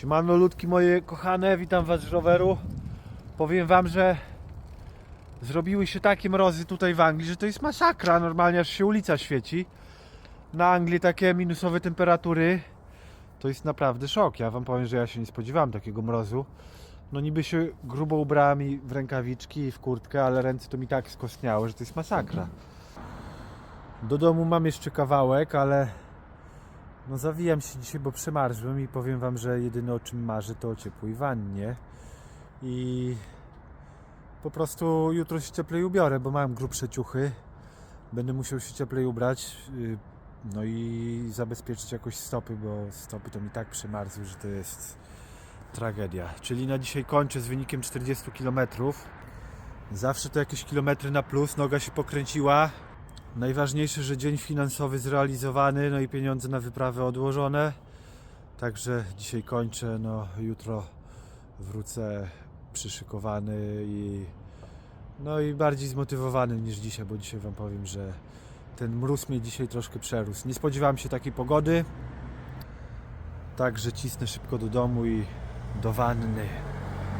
Siemano ludki moje kochane, witam was z roweru. Powiem wam, że zrobiły się takie mrozy tutaj w Anglii, że to jest masakra. Normalnie aż się ulica świeci. Na Anglii takie minusowe temperatury to jest naprawdę szok. Ja wam powiem, że ja się nie spodziewałem takiego mrozu. No niby się grubo ubrałem i w rękawiczki i w kurtkę, ale ręce to mi tak skostniały, że to jest masakra. Do domu mam jeszcze kawałek, ale no zawijam się dzisiaj, bo przemarzłem i powiem wam, że jedyne o czym marzę to o ciepłej wannie. I po prostu jutro się cieplej ubiorę, bo mam grubsze ciuchy. Będę musiał się cieplej ubrać. y, No i zabezpieczyć jakoś stopy, bo stopy to mi tak przemarzły, że to jest tragedia. Czyli na dzisiaj kończę z wynikiem 40 km. Zawsze to jakieś kilometry na plus, noga się pokręciła. Najważniejsze, że dzień finansowy zrealizowany, no i pieniądze na wyprawę odłożone. Także dzisiaj kończę, no jutro wrócę przyszykowany i no i bardziej zmotywowany niż dzisiaj, bo dzisiaj wam powiem, że ten mróz mnie dzisiaj troszkę przerósł. Nie spodziewałem się takiej pogody. Także cisnę szybko do domu i do wanny.